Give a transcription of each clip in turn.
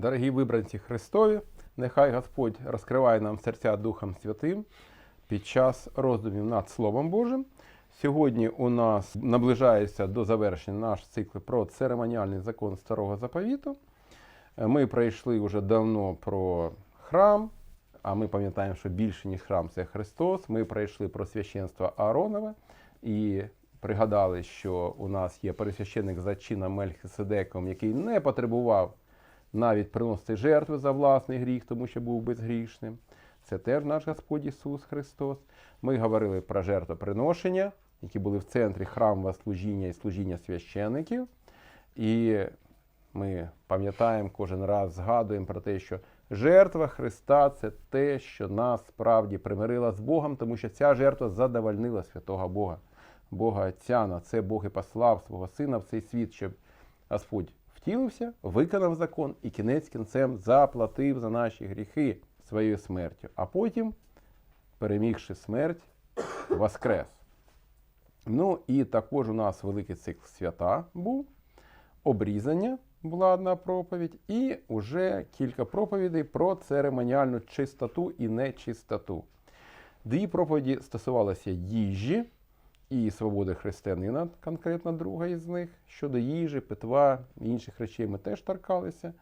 Дорогі вибранці Христові, нехай Господь розкриває нам серця Духом Святим під час роздумів над Словом Божим. Сьогодні у нас наближається до завершення наш цикл про церемоніальний закон Старого Заповіту. Ми пройшли вже давно про храм, а ми пам'ятаємо, що більше, ніж храм, це Христос. Ми пройшли про священство Ааронове і пригадали, що у нас є пересвященик за чином Мельхиседеком, який не потребував навіть приносити жертви за власний гріх, тому що був безгрішним. Це теж наш Господь Ісус Христос. Ми говорили про жертвоприношення, які були в центрі храмового служіння і служіння священиків. І ми пам'ятаємо кожен раз, згадуємо про те, що жертва Христа це те, що нас справді примирила з Богом, тому що ця жертва задовольнила святого Бога, Бога Отця. На це Бог і послав свого Сина в цей світ, щоб Господь втілився, виконав закон і кінець кінцем заплатив за наші гріхи своєю смертю. А потім, перемігши смерть, воскрес. Ну і також у нас великий цикл свята був, обрізання була одна проповідь, і вже кілька проповідей про церемоніальну чистоту і нечистоту. Дві проповіді стосувалися їжі і свободи християнина, конкретно друга із них. Щодо їжі, питва, інших речей ми теж торкалися.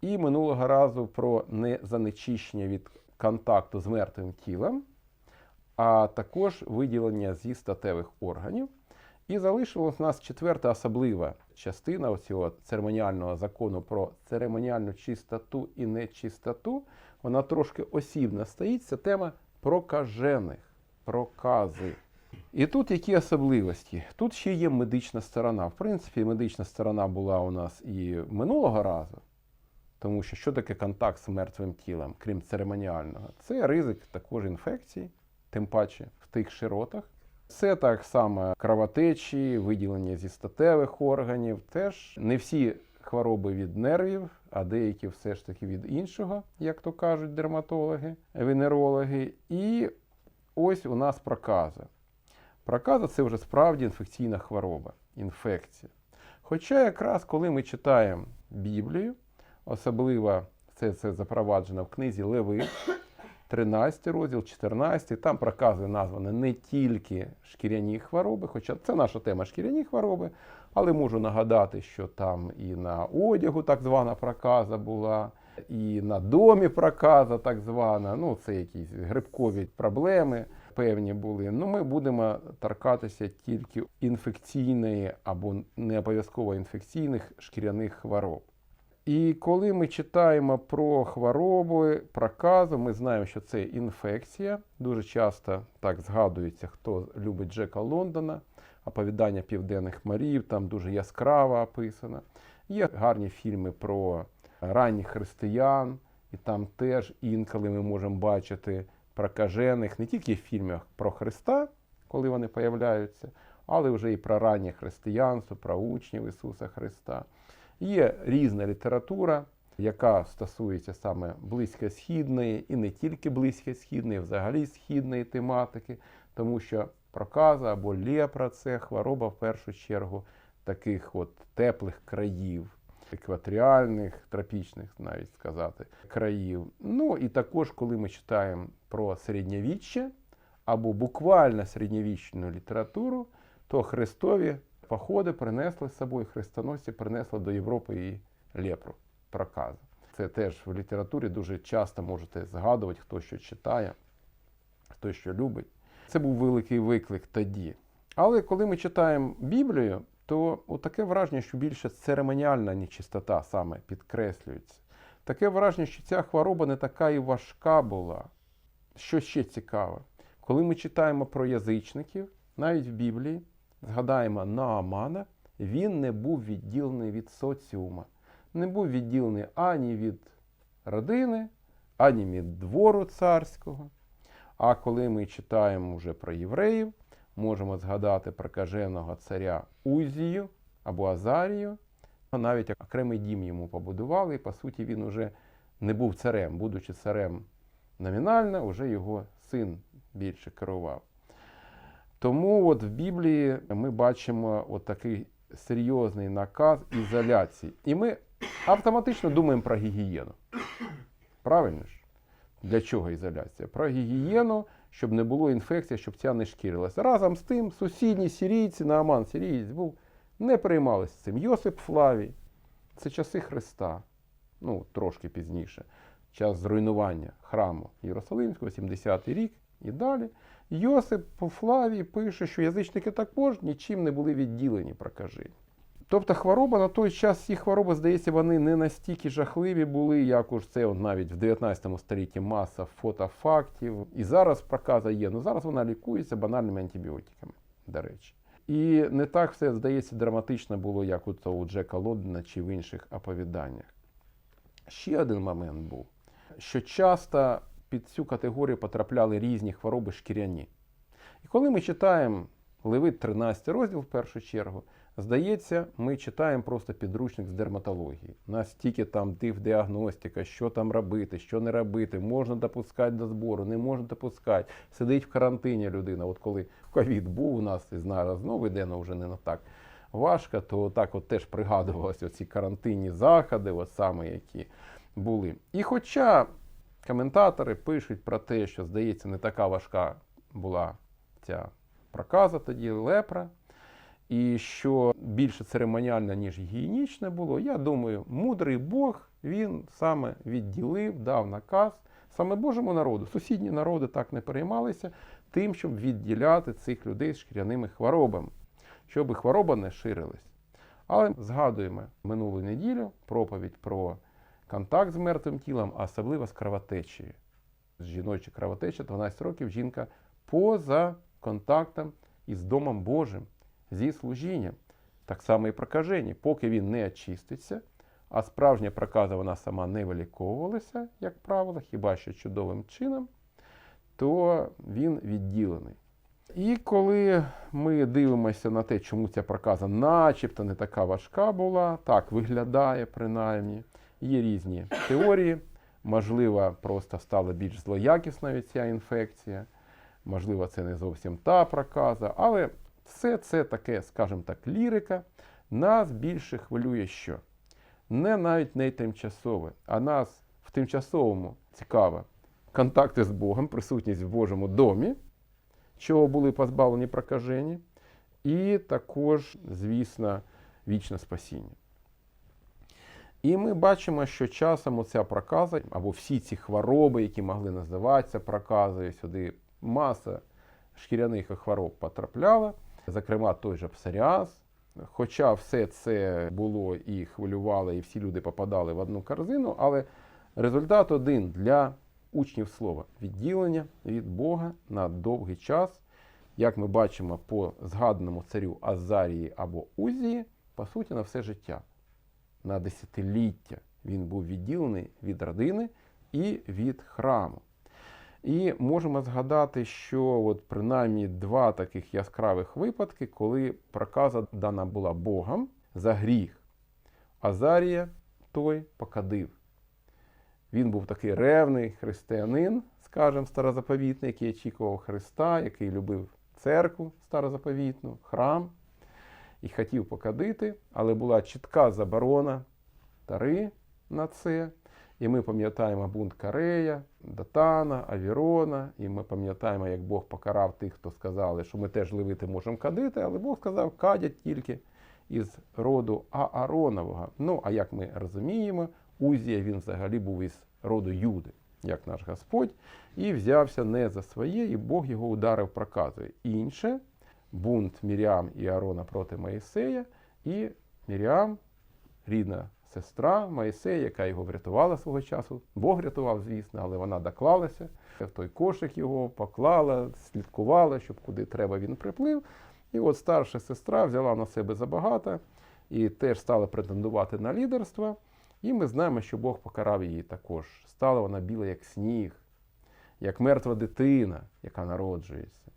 І минулого разу про незанечищення від контакту з мертвим тілом, а також виділення зі статевих органів. І залишилась у нас четверта особлива частина цього церемоніального закону про церемоніальну чистоту і нечистоту. Вона трошки осібно стоїть. Це тема прокажених, прокази. І тут які особливості? Тут ще є медична сторона. В принципі, медична сторона була у нас і минулого разу. Тому що що таке контакт з мертвим тілом, крім церемоніального? Це ризик також інфекції, тим паче в тих широтах. Це так само кровотечі, виділення зі статевих органів. Теж не всі хвороби від нервів, а деякі все ж таки від іншого, як то кажуть дерматологи, венерологи. І ось у нас проказа. Проказа це вже справді інфекційна хвороба, інфекція. Хоча якраз коли ми читаємо Біблію, особливо це, це запроваджено в книзі Леви, 13 розділ, 14, там прокази названі не тільки шкіряні хвороби, хоча це наша тема шкіряні хвороби, але можу нагадати, що там і на одягу так звана проказа була, і на домі проказа так звана, ну це якісь грибкові проблеми певні були. Ну, ми будемо торкатися тільки інфекційної або не обов'язково інфекційних шкіряних хвороб. І коли ми читаємо про хвороби, проказу, ми знаємо, що це інфекція. Дуже часто так згадується, хто любить Джека Лондона, оповідання південних морів, там дуже яскраво описано. Є гарні фільми про ранніх християн, і там теж інколи ми можемо бачити прокажених не тільки в фільмах про Христа, коли вони появляються, але вже і про раннє християнство, про учнів Ісуса Христа. Є різна література, яка стосується саме близькосхідної і не тільки близькосхідної, взагалі східної тематики, тому що проказа або лепра це хвороба в першу чергу таких от теплих країв, екваторіальних, тропічних, навіть сказати, країв. Ну і також, коли ми читаємо про середньовіччя або буквально середньовічну літературу, то Христові походи принесли з собою, хрестоносці принесли до Європи і лепру, проказу. Це теж в літературі дуже часто можете згадувати, хто що читає, хто що любить. Це був великий виклик тоді. Але коли ми читаємо Біблію, то таке враження, що більше церемоніальна нечистота саме підкреслюється. Таке враження, що ця хвороба не така і важка була. Що ще цікаве, коли ми читаємо про язичників, навіть в Біблії, згадаємо Наамана, він не був відділений від соціума, не був відділений ані від родини, ані від двору царського. А коли ми читаємо вже про євреїв, можемо згадати прокаженого царя Узію або Азарію. Навіть окремий дім йому побудували, і по суті він уже не був царем, будучи царем номінально, вже його син більше керував. Тому от в Біблії ми бачимо от такий серйозний наказ ізоляції. І ми автоматично думаємо про гігієну. Правильно ж? Для чого ізоляція? Про гігієну, щоб не було інфекції, щоб ця не шкірилася. Разом з тим, сусідні сирійці, Нааман сирієць був, не переймалися цим. Йосип Флавій, це часи Христа, ну, трошки пізніше, час зруйнування храму Єрусалимського, 70-й рік і далі. Йосип Флавій пише, що язичники також нічим не були відділені прокажені. Тобто хвороба на той час, ці хвороби, здається, вони не настільки жахливі були, як уж це навіть в 19 столітті маса фотофактів. І зараз проказа є. Ну зараз вона лікується банальними антибіотиками, до речі. І не так все, здається, драматично було, як от у Джека Лондона чи в інших оповіданнях. Ще один момент був, що часто під цю категорію потрапляли різні хвороби шкіряні. І коли ми читаємо Левит 13 розділ в першу чергу, здається, ми читаємо просто підручник з дерматології. Настільки там див-діагностика, що там робити, що не робити, можна допускати до збору, не можна допускати. Сидить в карантині людина. От коли ковід був у нас, і зараз знову йде, але вже не так важко, то так от теж пригадувалися оці карантинні заходи, от саме які були. І хоча коментатори пишуть про те, що, здається, не така важка була ця проказа тоді лепра, і що більше церемоніальне, ніж гігієнічне було, я думаю, мудрий Бог він саме відділив, дав наказ саме Божому народу. Сусідні народи так не переймалися тим, щоб відділяти цих людей з шкіряними хворобами, щоб хвороба не ширилась. Але згадуємо минулу неділю проповідь про контакт з мертвим тілом, а особливо з кровотечею. З жіночої кровотечі 12 років жінка поза контактом із Домом Божим, зі служінням. Так само і прокажені. Поки він не очиститься, а справжня проказа вона сама не виліковувалася, як правило, хіба що чудовим чином, то він відділений. І коли ми дивимося на те, чому ця проказа начебто не така важка була, так виглядає принаймні, є різні теорії. Можливо, просто стала більш злоякісною ця інфекція, можливо, це не зовсім та проказа, але все це таке, скажімо так, лірика. Нас більше хвилює що? Не навіть не тимчасове, а нас в тимчасовому цікаво контакти з Богом, присутність в Божому домі, чого були позбавлені прокажені, і також, звісно, вічне спасіння. І ми бачимо, що часом оця проказа, або всі ці хвороби, які могли називатися проказою, сюди маса шкіряних хвороб потрапляла, зокрема той же псоріаз. Хоча все це було і хвилювало, і всі люди попадали в одну корзину, але результат один для учнів слова відділення від Бога на довгий час, як ми бачимо по згаданому царю Азарії або Узії, по суті, на все життя. На десятиліття він був відділений від родини і від храму. І можемо згадати, що от принаймні два таких яскравих випадки, коли проказа дана була Богом за гріх. Азарія той покадив. Він був такий ревний християнин, скажімо, старозаповітний, який очікував Христа, який любив церкву старозаповітну, храм і хотів покадити, але була чітка заборона тари на це. І ми пам'ятаємо бунт Карея, Датана, Авірона, і ми пам'ятаємо, як Бог покарав тих, хто сказали, що ми теж левити можемо кадити, але Бог сказав, кадять тільки із роду Ааронового. Ну, а як ми розуміємо, Узія він взагалі був із роду Юди, як наш Господь, і взявся не за своє, і Бог його ударив проказою. Інше бунт Міріам і Аарона проти Моїсея, і Міріам, рідна сестра Моїсея, яка його врятувала свого часу. Бог рятував, звісно, але вона доклалася в той кошик його, поклала, слідкувала, щоб куди треба він приплив. І от старша сестра взяла на себе забагато і теж стала претендувати на лідерство. І ми знаємо, що Бог покарав її також. Стала вона біла, як сніг, як мертва дитина, яка народжується.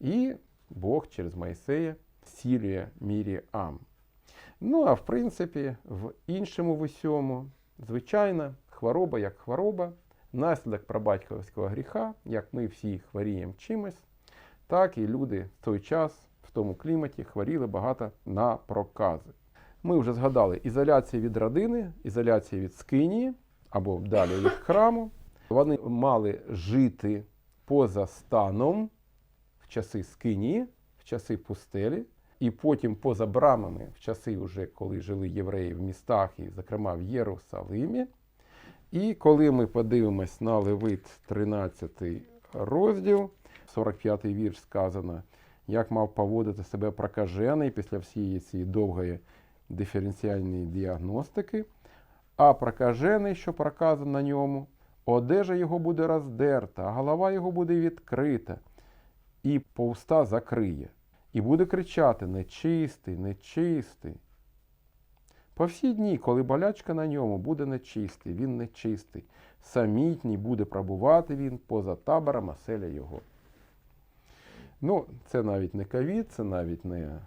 І Бог через Моїсея сілює Міріам. Ну, а в принципі, в іншому в усьому, звичайно, хвороба як хвороба, наслідок прабатьковського гріха, як ми всі хворіємо чимось, так і люди в той час, в тому кліматі, хворіли багато на прокази. Ми вже згадали ізоляція від родини, ізоляція від скинії або далі від храму. Вони мали жити поза станом в часи скинії, в часи пустелі, і потім поза брамами, в часи, вже, коли жили євреї в містах, і, зокрема, в Єрусалимі. І коли ми подивимось на Левит 13 розділ, 45-й вірш сказано, як мав поводити себе прокажений після всієї цієї довгої диференціальної діагностики, а прокажений, що проказано на ньому, одежа його буде роздерта, а голова його буде відкрита, і повста закриє, і буде кричати нечистий, нечистий. По всі дні, коли болячка на ньому буде нечистий, він нечистий, самітній буде пробувати він поза табором оселя його. Ну, це навіть не ковід, це навіть не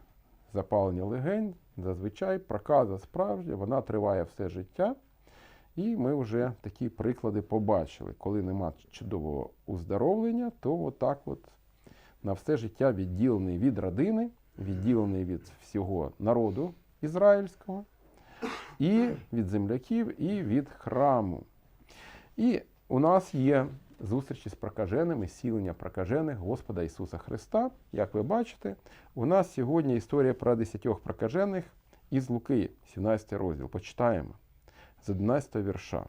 запалення легень. Зазвичай проказа справжня, вона триває все життя. І ми вже такі приклади побачили. Коли нема чудового уздоровлення, то отак от на все життя відділений від родини, відділений від всього народу ізраїльського, і від земляків, і від храму. І у нас є зустрічі з прокаженими, сілення прокажених Господа Ісуса Христа. Як ви бачите, у нас сьогодні історія про десятьох прокажених із Луки, 17 розділ. Почитаємо з 11 вірша.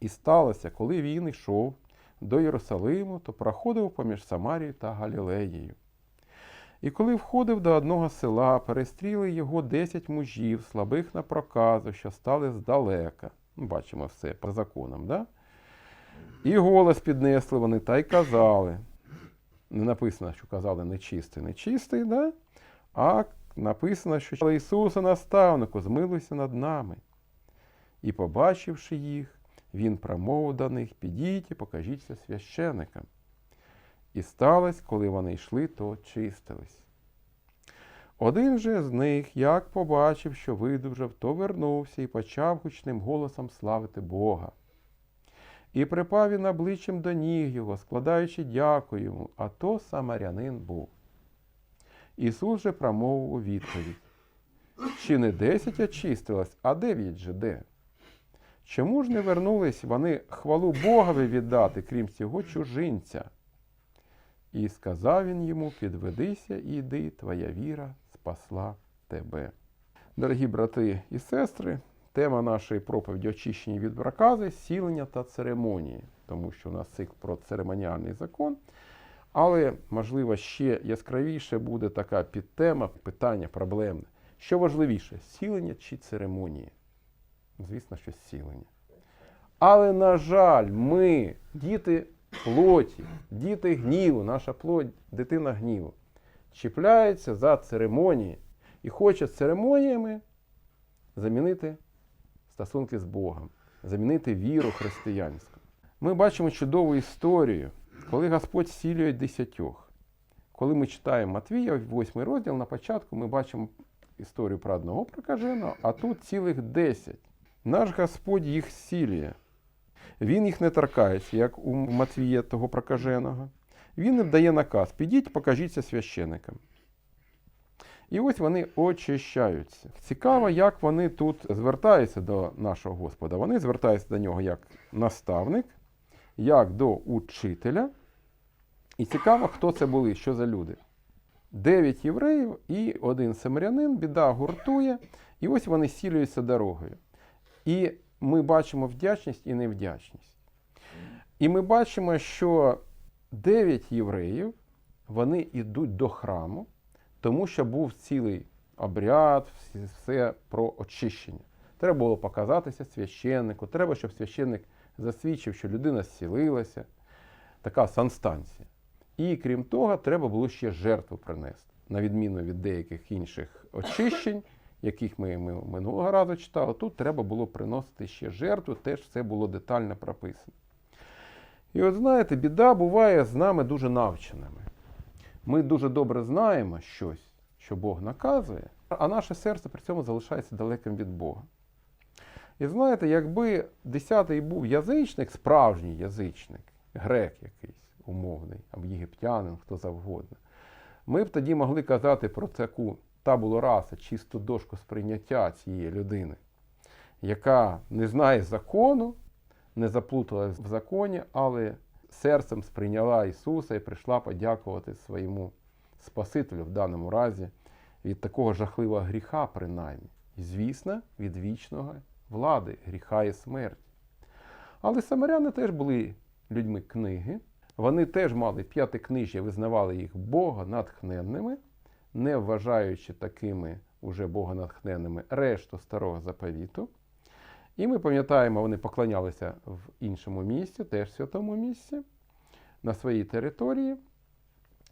І сталося, коли він йшов до Єрусалиму, то проходив поміж Самарією та Галілеєю. І коли входив до одного села, перестріли його десять мужів, слабих на проказу, що стали здалека. Ну, Бачимо все по законам, да? І голос піднесли вони та й казали. Не написано, що казали нечистий, нечистий, да? а написано, що Ісуса наставнику, змилуйся над нами. І, побачивши їх, він промовив до них, підіть і покажіться священикам. І сталося, коли вони йшли, то очистились. Один же з них, як побачив, що видужав, то вернувся і почав гучним голосом славити Бога. І припав він обличчям до ніг його, складаючи дяку йому, а то самарянин був. Ісус же промовив у відповідь: Чи не десять очистилось, а дев'ять же де? Чому ж не вернулись вони хвалу Богові віддати, крім цього чужинця? І сказав він йому: Підведися і йди, твоя віра спасла тебе. Дорогі брати і сестри, тема нашої проповіді очищення від прокази, сілення та церемонії, тому що у нас цикл про церемоніальний закон. Але, можливо, ще яскравіше буде така підтема, питання проблемне. Що важливіше, сілення чи церемонії? Звісно, що зцілення. Але, на жаль, ми, діти плоті, діти гніву, наша плоть, дитина гніву, чіпляється за церемонії і хоче церемоніями замінити стосунки з Богом, замінити віру християнську. Ми бачимо чудову історію, коли Господь зцілює десятьох. Коли ми читаємо Матвія, 8 розділ, на початку ми бачимо історію про одного прокаженого, а тут цілих десять. Наш Господь їх зцілює. Він їх не торкається, як у Матвія того прокаженого. Він їм дає наказ: підіть, покажіться священикам. І ось вони очищаються. Цікаво, як вони тут звертаються до нашого Господа. Вони звертаються до нього як наставник, як до учителя. І цікаво, хто це були, що за люди. Дев'ять євреїв і один самарянин, біда гуртує, і ось вони сілюються дорогою. І ми бачимо вдячність і невдячність. І ми бачимо, що дев'ять євреїв вони йдуть до храму, тому що був цілий обряд, все про очищення. Треба було показатися священнику, треба, щоб священник засвідчив, що людина зцілилася. Така санстанція. І крім того, треба було ще жертву принести, на відміну від деяких інших очищень, яких ми, ми минулого разу читали. Тут треба було приносити ще жертву, теж все було детально прописано. І от знаєте, біда буває з нами дуже навченими. Ми дуже добре знаємо щось, що Бог наказує, а наше серце при цьому залишається далеким від Бога. І знаєте, якби десятий був язичник, справжній язичник, грек якийсь умовний, або єгиптянин, хто завгодно, ми б тоді могли казати про таку табулу раса, чисту дошку сприйняття цієї людини, яка не знає закону, не заплуталась в законі, але серцем сприйняла Ісуса і прийшла подякувати своєму Спасителю в даному разі від такого жахливого гріха, принаймні, і, звісно, від вічного влади, гріха і смерті. Але самаряни теж були людьми книги. Вони теж мали п'ятикнижжя, визнавали їх богонатхненними, не вважаючи такими уже богонатхненними решту старого заповіту. І ми пам'ятаємо, вони поклонялися в іншому місці, теж святому місці, на своїй території.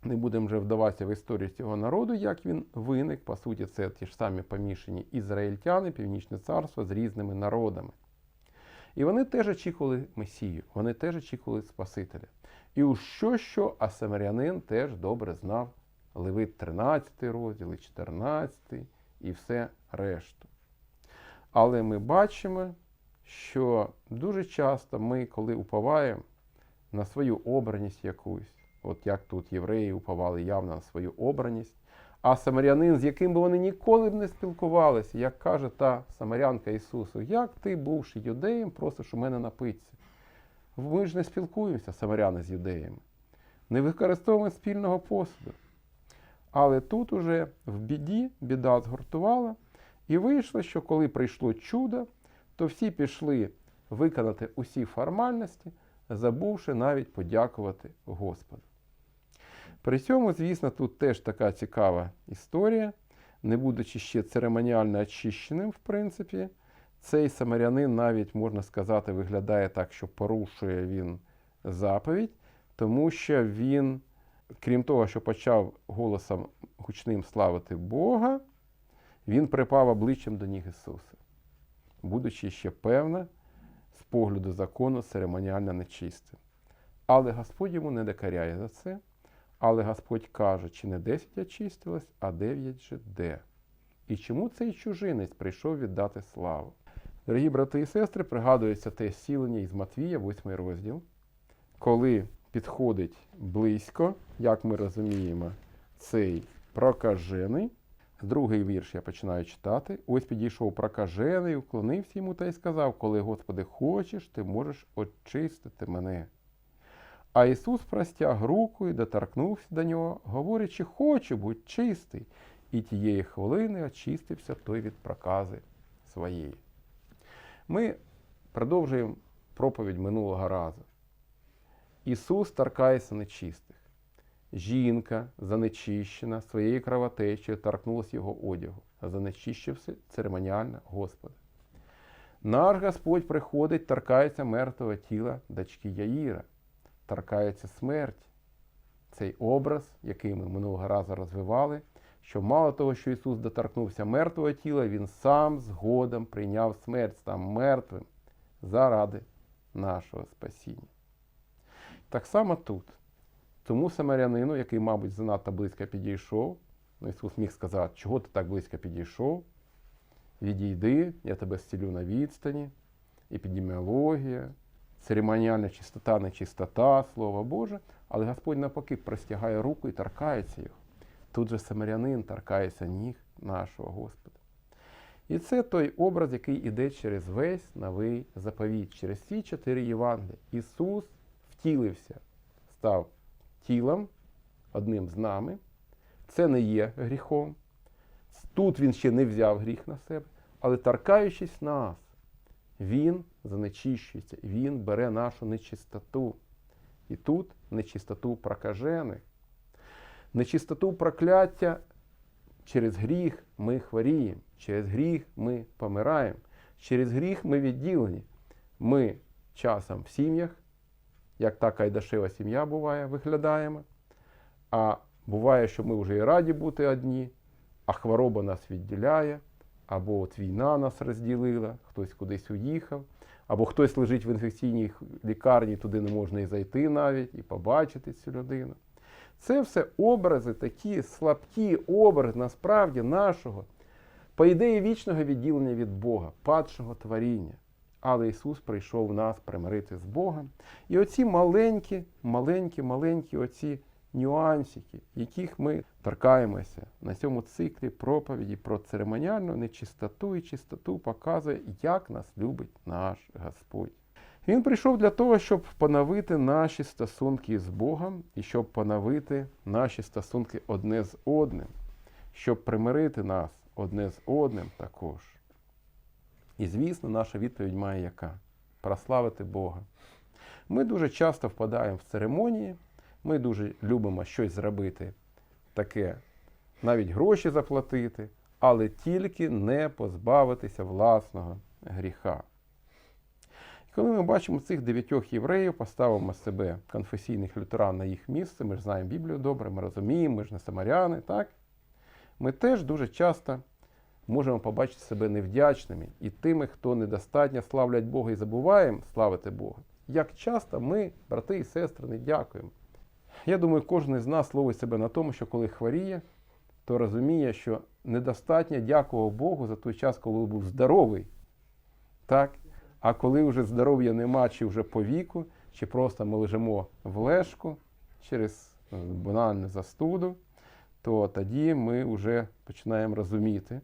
Не будемо вже вдаватися в історію цього народу, як він виник. По суті, це ті ж самі помішані ізраїльтяни, Північне царство з різними народами. І вони теж очікували Месію, вони теж очікували Спасителя. І у що, що, а самарянин теж добре знав Левит 13 розділ, і 14 і все решту. Але ми бачимо, що дуже часто ми, коли уповаємо на свою обраність якусь, от як тут євреї уповали явно на свою обраність, а самарянин, з яким би вони ніколи б не спілкувалися, як каже та самарянка Ісусу, як ти, бувши юдеєм, просиш у мене напитися. Ми ж не спілкуємося, самаряни з юдеями, не використовуємо спільного посуду. Але тут уже в біді біда згуртувала, і вийшло, що коли прийшло чудо, то всі пішли виконати усі формальності, забувши навіть подякувати Господу. При цьому, звісно, тут теж така цікава історія, не будучи ще церемоніально очищеним, в принципі, цей самарянин навіть, можна сказати, виглядає так, що порушує він заповідь, тому що він, крім того, що почав голосом гучним славити Бога, він припав обличчям до ніг Ісуса, будучи ще певно, з погляду закону церемоніально нечистим. Але Господь йому не докаряє за це. Але Господь каже, чи не 10 очистилось, а 9 же де. І чому цей чужинець прийшов віддати славу? Дорогі брати і сестри, пригадується те сілення із Матвія, 8 розділ, коли підходить близько, як ми розуміємо, цей прокажений. Другий вірш я починаю читати. Ось підійшов прокажений, уклонився йому та й сказав: Коли, Господи, хочеш, ти можеш очистити мене. А Ісус простяг руку і доторкнувся до нього, говорячи, хочу будь чистий. І тієї хвилини очистився той від прокази своєї. Ми продовжуємо проповідь минулого разу. Ісус торкається нечистих. Жінка, занечищена своєю кровотечею, торкнулася його одягу, а занечищився церемоніально Господа. Наш Господь приходить, торкається мертвого тіла дочки Яїра торкається смерть. Цей образ, який ми минулого разу розвивали, що мало того, що Ісус доторкнувся мертвого тіла, Він сам згодом прийняв смерть, став мертвим заради нашого спасіння. Так само тут. Тому самарянину, який, мабуть, занадто близько підійшов, ну, Ісус міг сказати, чого ти так близько підійшов? Відійди, я тебе зцілю на відстані, епідеміологія, церемоніальна чистота, нечистота, Слово Боже, але Господь навпаки простягає руку і торкається його. Тут же самарянин торкається ніг нашого Господа. І це той образ, який іде через весь новий заповіт, через ці чотири Євангелія. Ісус втілився, став тілом, одним з нами. Це не є гріхом. Тут він ще не взяв гріх на себе, але торкаючись нас, він занечищується, він бере нашу нечистоту. І тут нечистоту прокажених. Нечистоту прокляття через гріх ми хворіємо, через гріх ми помираємо, через гріх ми відділені. Ми часом в сім'ях, як та кайдашева сім'я буває, виглядаємо. А буває, що ми вже і раді бути одні, а хвороба нас відділяє або от війна нас розділила, хтось кудись уїхав, або хтось лежить в інфекційній лікарні, туди не можна і зайти навіть, і побачити цю людину. Це все образи, такі слабкі образи насправді нашого, по ідеї вічного відділення від Бога, падшого творіння. Але Ісус прийшов нас примирити з Богом. І оці маленькі, маленькі, маленькі оці нюансики, яких ми торкаємося на цьому циклі проповіді про церемоніальну нечистоту і чистоту показує, як нас любить наш Господь. Він прийшов для того, щоб поновити наші стосунки з Богом і щоб поновити наші стосунки одне з одним, щоб примирити нас одне з одним також. І, звісно, наша відповідь має яка? Прославити Бога. Ми дуже часто впадаємо в церемонії, ми дуже любимо щось зробити таке, навіть гроші заплатити, але тільки не позбавитися власного гріха. І коли ми бачимо цих дев'ятьох євреїв, поставимо себе конфесійних лютеран на їх місце, ми ж знаємо Біблію добре, ми розуміємо, ми ж не самаряни, так? Ми теж дуже часто можемо побачити себе невдячними і тими, хто недостатньо славлять Бога і забуваємо славити Бога. Як часто ми, брати і сестри, не дякуємо. Я думаю, кожен з нас ловить себе на тому, що коли хворіє, то розуміє, що недостатньо дякував Богу за той час, коли був здоровий. Так? А коли вже здоров'я нема, чи вже по віку, чи просто ми лежимо в лежку через е, банальну застуду, то тоді ми вже починаємо розуміти,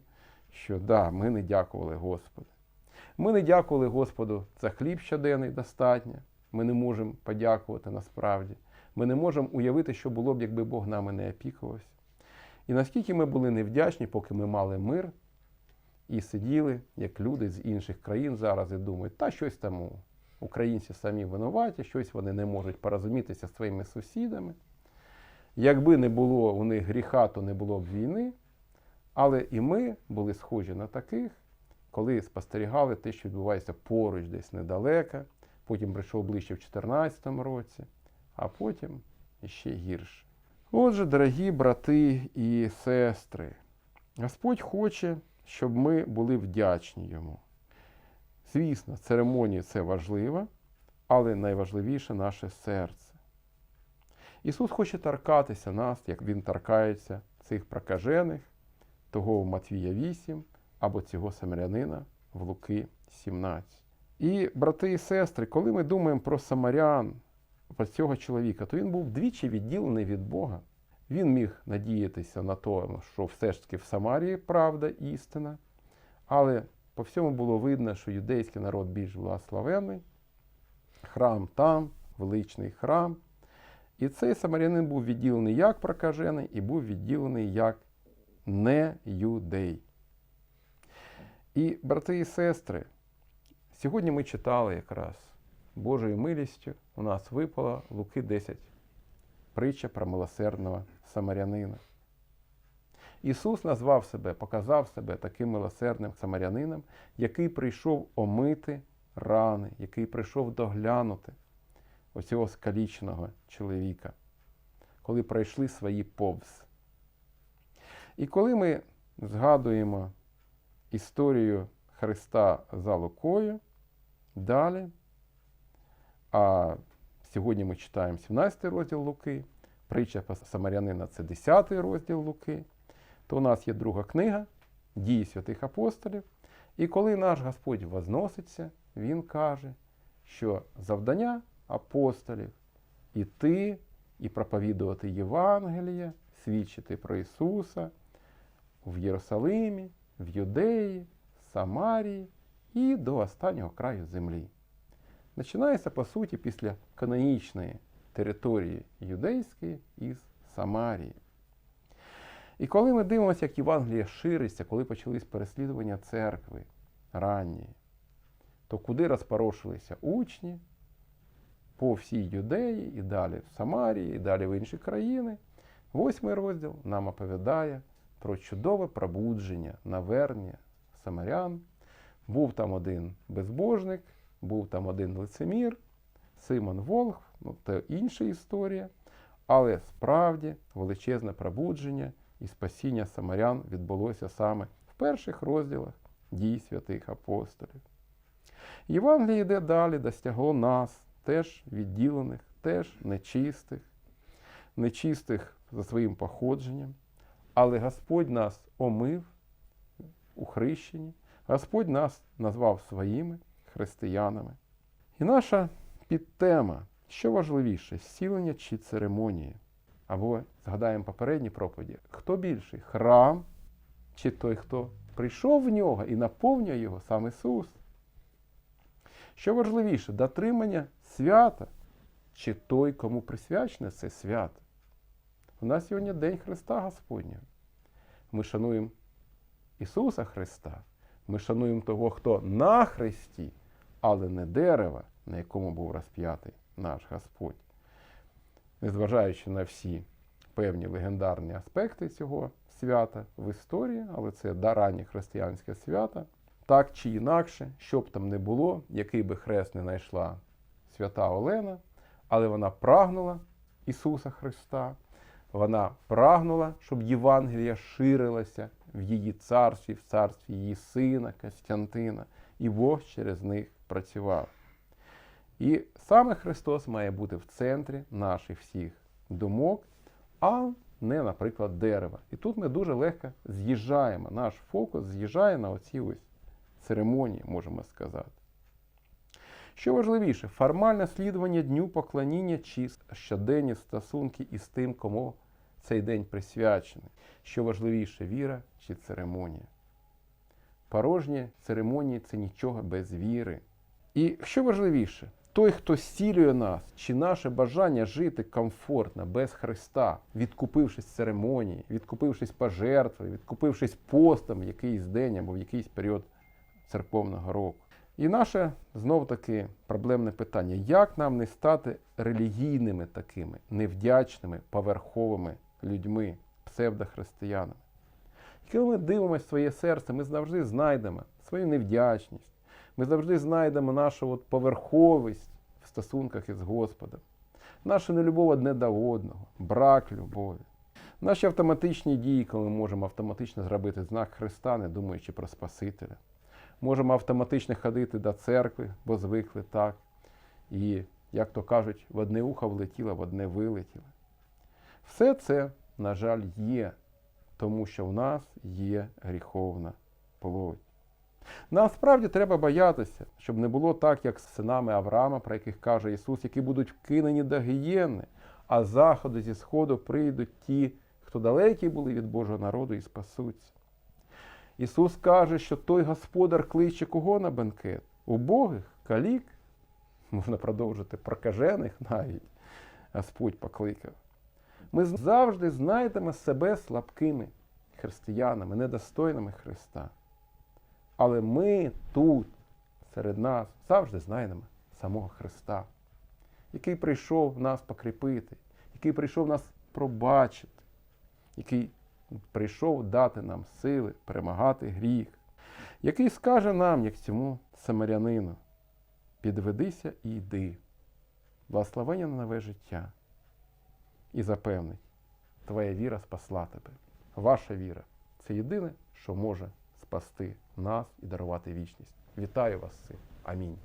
що да, ми не дякували Господу. Ми не дякували Господу за хліб щоденний достатньо. Ми не можемо подякувати насправді. Ми не можемо уявити, що було б, якби Бог нами не опікувався. І наскільки ми були невдячні, поки ми мали мир і сиділи, як люди з інших країн зараз і думають, та щось там українці самі винуваті, щось вони не можуть порозумітися з своїми сусідами. Якби не було у них гріха, то не було б війни. Але і ми були схожі на таких, коли спостерігали те, що відбувається поруч, десь недалеко. Потім прийшов ближче в 2014 році, а потім іще гірше. Отже, дорогі брати і сестри, Господь хоче, щоб ми були вдячні йому. Звісно, церемонії це важливо, але найважливіше наше серце. Ісус хоче торкатися нас, як Він торкається цих прокажених, того в Матвія 8 або цього самарянина в Луки 17. І, брати і сестри, коли ми думаємо про самарян, про цього чоловіка, то він був двічі відділений від Бога. Він міг надіятися на те, що все ж таки в Самарії правда, істина, але по всьому було видно, що юдейський народ більш благословений, храм там, величний храм. І цей самарянин був відділений як прокажений, і був відділений як не юдей. І, брати і сестри, сьогодні ми читали якраз Божою милістю у нас випало Луки 10, притча про милосердного самарянина. Ісус назвав себе, показав себе таким милосердним самарянином, який прийшов омити рани, який прийшов доглянути оцього скаліченого чоловіка, коли пройшли свої повз. І коли ми згадуємо історію Христа за Лукою, далі, а сьогодні ми читаємо 17 розділ Луки, притча про Самарянина це 10 розділ Луки, то у нас є друга книга Дії святих апостолів. І коли наш Господь возноситься, Він каже, що завдання апостолів іти і проповідувати Євангеліє, свідчити про Ісуса в Єрусалимі, в Юдеї, Самарії і до останнього краю землі. Починається, по суті, після канонічної території юдейської із Самарії. І коли ми дивимося, як Євангеліє шириться, коли почались переслідування церкви ранньої, то куди розпорошилися учні? По всій Юдеї і далі в Самарії, і далі в інші країни. Восьмий розділ нам оповідає про чудове пробудження, навернення самарян. Був там один безбожник, був там один лицемір, Симон Волх, ну це інша історія. Але справді величезне пробудження і спасіння самарян відбулося саме в перших розділах дій святих апостолів. Євангеліє йде далі, достягло нас, теж відділених, теж нечистих, нечистих за своїм походженням. Але Господь нас омив у хрещенні, Господь нас назвав своїми християнами. І наша підтема, що важливіше, зцілення чи церемонії. Або згадаємо попередні проповіді, хто більший храм чи той, хто прийшов в нього і наповнює його сам Ісус? Що важливіше, дотримання свята чи той, кому присвячене це свято? У нас сьогодні День Христа Господнього. Ми шануємо Ісуса Христа, ми шануємо того, хто на Христі, але не дерева, на якому був розп'ятий наш Господь. Незважаючи на всі певні легендарні аспекти цього свята в історії, але це раннє християнське свято. Так чи інакше, що б там не було, який би хрест не знайшла свята Олена, але вона прагнула Ісуса Христа, вона прагнула, щоб Євангелія ширилася в її царстві, в царстві її сина Костянтина, і Бог через них працював. І саме Христос має бути в центрі наших всіх думок, а не, наприклад, дерева. І тут ми дуже легко з'їжджаємо. Наш фокус з'їжджає на оці ось церемонії, можемо сказати. Що важливіше, формальне слідування дню поклоніння чи щоденні стосунки із тим, кому цей день присвячений. Що важливіше, віра чи церемонія. Порожні церемонії це нічого без віри. І що важливіше, той, хто зцілює нас, чи наше бажання жити комфортно, без Христа, відкупившись церемонії, відкупившись пожертвою, відкупившись постом в якийсь день або в якийсь період церковного року. І наше знов таки проблемне питання: як нам не стати релігійними такими, невдячними, поверховими людьми, псевдохристиянами? Коли ми дивимося своє серце, ми завжди знайдемо свою невдячність, ми завжди знайдемо нашу от поверховість в стосунках із Господом, нашу нелюбов одне до одного, брак любові. Наші автоматичні дії, коли ми можемо автоматично зробити знак Христа, не думаючи про Спасителя. Можемо автоматично ходити до церкви, бо звикли так. І, як то кажуть, в одне ухо влетіло, в одне вилетіло. Все це, на жаль, є, тому що в нас є гріховна плоть. Насправді треба боятися, щоб не було так, як з синами Авраама, про яких каже Ісус, які будуть вкинені до гієни, а заходу зі сходу прийдуть ті, хто далекі були від Божого народу і спасуться. Ісус каже, що той господар кличе кого на бенкет? Убогих, калік, можна продовжити прокажених навіть, Господь покликав. Ми завжди знайдемо себе слабкими християнами, недостойними Христа. Але ми тут, серед нас, завжди знайдемо самого Христа, який прийшов нас покріпити, який прийшов нас пробачити, який прийшов дати нам сили перемагати гріх, який скаже нам, як цьому самарянину, підведися і йди, благословення на нове життя. І запевнить, твоя віра спасла тебе. Ваша віра це єдине, що може спасти нас і дарувати вічність. Вітаю вас цим. Амінь.